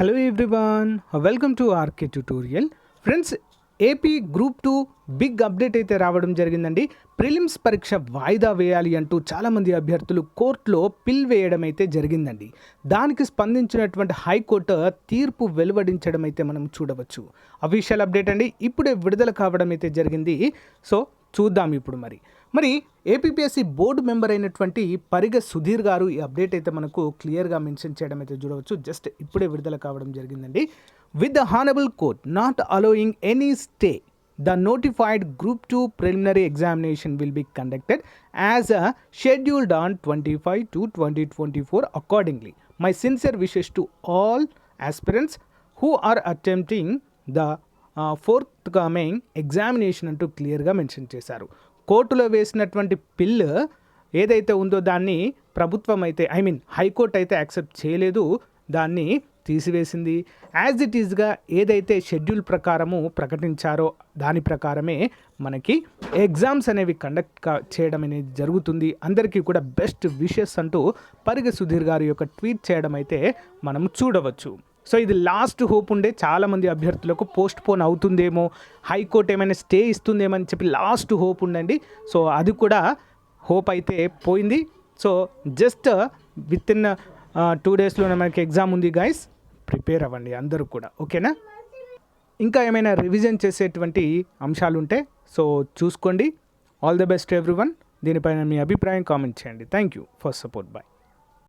Hello everyone welcome to RK tutorial friends AP group two big update అయితే రావడం జరిగిందండి. Prelims పరీక్ష వాయిదా వేయాలి అంటూ చాలామంది అభ్యర్థులు కోర్టులో పిల్ వేయడం అయితే జరిగిందండి. దానికి స్పందించినటువంటి హైకోర్టు తీర్పు వెలువడించడం అయితే మనం చూడవచ్చు. అఫీషియల్ అప్డేట్ అండి. ఇప్పుడే విడుదల కావడం అయితే జరిగింది. సో చూద్దాం ఇప్పుడు మరి. మరి ఏపీపీఎస్సీ బోర్డు మెంబర్ అయినటువంటి పరిగ సుధీర్ గారు ఈ అప్డేట్ అయితే మనకు క్లియర్గా మెన్షన్ చేయడం అయితే చూడవచ్చు. జస్ట్ ఇప్పుడే విడుదల కావడం జరిగిందండి. With the honourable court not allowing any stay the notified group two preliminary examination will be conducted as a scheduled on twenty five two twenty twenty four accordingly my sincere wishes to all aspirants who are attempting the forthcoming examination అంటూ క్లియర్గా mention చేశారు. కోర్టులో వేసినటువంటి పిల్ ఏదైతే ఉందో దాన్ని ప్రభుత్వం అయితే ఐ మీన్ హైకోర్టు అయితే యాక్సెప్ట్ చేయలేదు. దాన్ని తీసివేసింది. యాజ్ ఇట్ ఈజ్గా ఏదైతే షెడ్యూల్ ప్రకారము ప్రకటించారో దాని ప్రకారమే మనకి ఎగ్జామ్స్ అనేవి కండక్ట్ చేయడం అనేది జరుగుతుంది. అందరికీ కూడా బెస్ట్ విషెస్ అంటూ పరిగ సుధీర్ గారి యొక్క ట్వీట్ చేయడం అయితే మనం చూడవచ్చు. సో ఇది లాస్ట్ హోప్ ఉండే. చాలామంది అభ్యర్థులకు పోస్ట్ పోన్ అవుతుందేమో హైకోర్టు ఏమైనా స్టే ఇస్తుందేమో అని చెప్పి లాస్ట్ హోప్ ఉండండి. సో అది కూడా హోప్ అయితే పోయింది. So just with in two డేస్లోనే మనకి ఎగ్జామ్ ఉంది గైస్ ప్రిపేర్ అవ్వండి అందరూ కూడా ఓకేనా? ఇంకా ఏమైనా రివిజన్ చేసేటువంటి అంశాలు ఉంటే సో చూసుకోండి. All the best every one దీనిపైన మీ అభిప్రాయం కామెంట్ చేయండి. Thank you. For support. Bye.